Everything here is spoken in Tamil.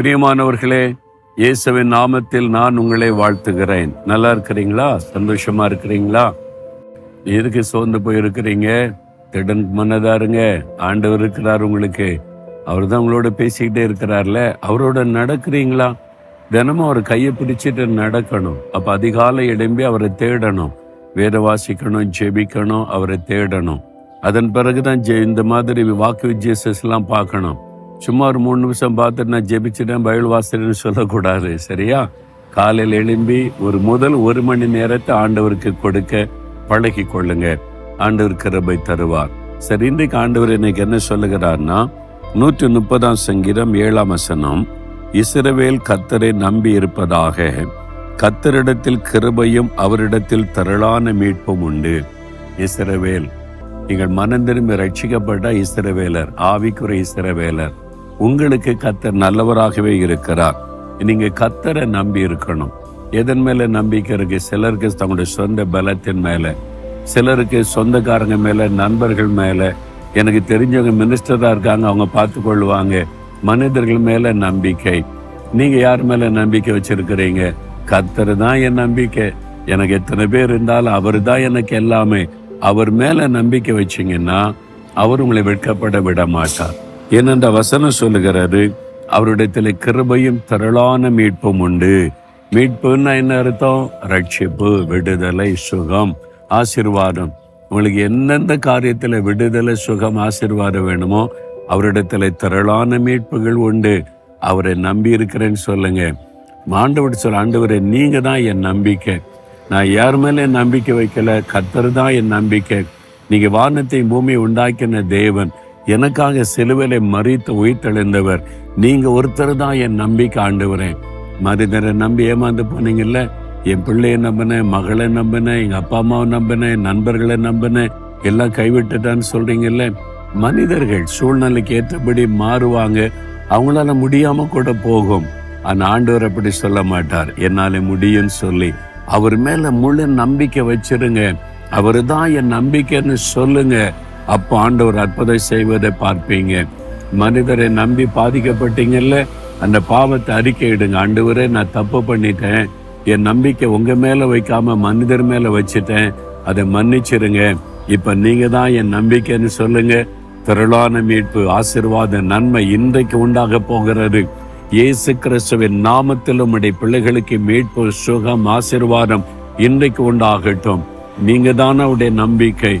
பிரியமானவர்களே இயேசுவின் நாமத்தில் நான் உங்களை வாழ்த்துகிறேன். நல்லா இருக்கிறீங்களா? சந்தோஷமா இருக்கிறீங்களா? எதுக்கு சோர்ந்து போயிருக்கிறீங்க? திடன் மனதா இருங்க. ஆண்டவர் இருக்கிறார் உங்களுக்கு. அவர் தான் உங்களோட பேசிக்கிட்டே இருக்கிறார்ல. அவரோட நடக்கிறீங்களா? தினமும் அவர் கையை பிடிச்சிட்டு நடக்கணும். அப்ப அதிகாலை எழும்பி அவரை தேடணும். வேத வாசிக்கணும் ஜெபிக்கணும் அவரை தேடணும். அதன் பிறகுதான் ஜெ- இந்த மாதிரி வாக்கு விஜயசஸ்லாம் எல்லாம் பார்க்கணும். சும்மா ஒரு மூணு நிமிஷம் பார்த்துட்டு நான் ஜெபிச்சிட்டேன் பைபிள் வாசிக்கிறேன்னு சொல்லக்கூடாது சரியா? காலையில் எழும்பி ஒரு முதல் ஒரு மணி நேரத்தை ஆண்டவருக்கு கொடுக்க பழகி கொள்ளுங்க. ஆண்டவர் கிருபை தருவார். சரி இன்றைக்கு ஆண்டவர் இன்னைக்கு என்ன சொல்லுகிறார்னா நூற்றி முப்பதாம் சங்கீதம் ஏழாம் வசனம் இஸ்ரவேல் கத்தரை நம்பி இருப்பதாக. கத்தரிடத்தில் கிருபையும் அவரிடத்தில் திரளான மீட்பும் உண்டு. இஸ்ரவேல். நீங்கள் மனம் திரும்பி ரட்சிக்கப்பட்ட இஸ்ரவேலர் ஆவிக்குரிய இஸ்ரவேலர். உங்களுக்கு கத்தர் நல்லவராகவே இருக்கிறார். நீங்க கத்தரை நம்பி இருக்கணும். எதன் மேல நம்பிக்கை இருக்கு? சிலருக்கு தங்களுடைய சொந்த பலத்தின் மேல. சிலருக்கு சொந்தக்காரங்க மேல நண்பர்கள் மேல. எனக்கு தெரிஞ்சவங்க மினிஸ்டரா இருக்காங்க அவங்க பார்த்து கொள்வாங்க மனிதர்கள் மேல நம்பிக்கை. நீங்க யார் மேல நம்பிக்கை வச்சிருக்கிறீங்க? கத்தர் தான் என் நம்பிக்கை. எனக்கு எத்தனை பேர் இருந்தாலும் அவர் தான் எனக்கு எல்லாமே. அவர் மேல நம்பிக்கை வச்சீங்கன்னா அவர் உங்களை வெட்கப்பட விட மாட்டார். ஏனென்ற வசனம் சொல்லுகிறாரு? அவருடைய கிருபையும் திரளான மீட்பும் உண்டு. மீட்புன்னா என்ன அர்த்தம்? ரட்சிப்பு விடுதலை சுகம் ஆசீர்வாதம். உங்களுக்கு எந்தெந்த காரியத்தில் விடுதலை சுகம் ஆசீர்வாதம் வேணுமோ அவரிடத்துல திரளான மீட்புகள் உண்டு. அவரை நம்பி இருக்கிறேன்னு சொல்லுங்க. ஆண்டவர் சொல்ல ஆண்டவரே நீங்க தான் என் நம்பிக்கை. நான் யார் மேலே நம்பிக்கை வைக்கல? கத்தர் தான் என் நம்பிக்கை. நீங்க வானத்தை பூமியை உண்டாக்கின தேவன். எனக்காக சிலுவையில மறித்து உயிர்த்தெழுந்தவர். நீங்க ஒருத்தர் தான் என் நம்பிக்கை ஆண்டுவரேன் மனிதரை நம்பி ஏமாந்து போனீங்கல்ல? என் பிள்ளையை நம்பினேன் மகளை நம்பினேன் எங்க அப்பா அம்மாவை நம்பினேன் நண்பர்களை நம்பினேன். எல்லாம் கைவிட்டுட்டான்னு சொல்றீங்கல்ல? மனிதர்கள் சூழ்நிலைக்கு ஏற்றபடி மாறுவாங்க. அவங்களால முடியாம கூட போகும். அந்த ஆண்டவர் அப்படி சொல்ல மாட்டார். என்னால முடியும்னு சொல்லி. அவர் மேல முழு நம்பிக்கை வச்சிருங்க. அவரு தான் என் நம்பிக்கைன்னு சொல்லுங்க. அப்போ ஆண்டவர் அற்புதம் செய்வதை பார்ப்பீங்க. மனிதரை நம்பி பாதிக்கப்பட்டீங்கல்ல அந்த பாவத்தை அறிக்கையிடுங்க ஆண்டவரே நான் தப்பு பண்ணிட்டேன். என் நம்பிக்கை உங்க மேல வைக்காம மனிதர் மேல வச்சுட்டேன். அதை மன்னிச்சிருங்க. இப்ப நீங்க தான் என் நம்பிக்கைன்னு சொல்லுங்க. திரளான மீட்பு ஆசிர்வாத நன்மை இன்றைக்கு உண்டாக போகிறது. இயேசு கிறிஸ்துவின் நாமத்தில் உம்முடைய பிள்ளைகளுக்கு மீட்பு சுகம் ஆசிர்வாதம் இன்றைக்கு உண்டாகட்டும். நீங்க தான் அவருடைய நம்பிக்கை.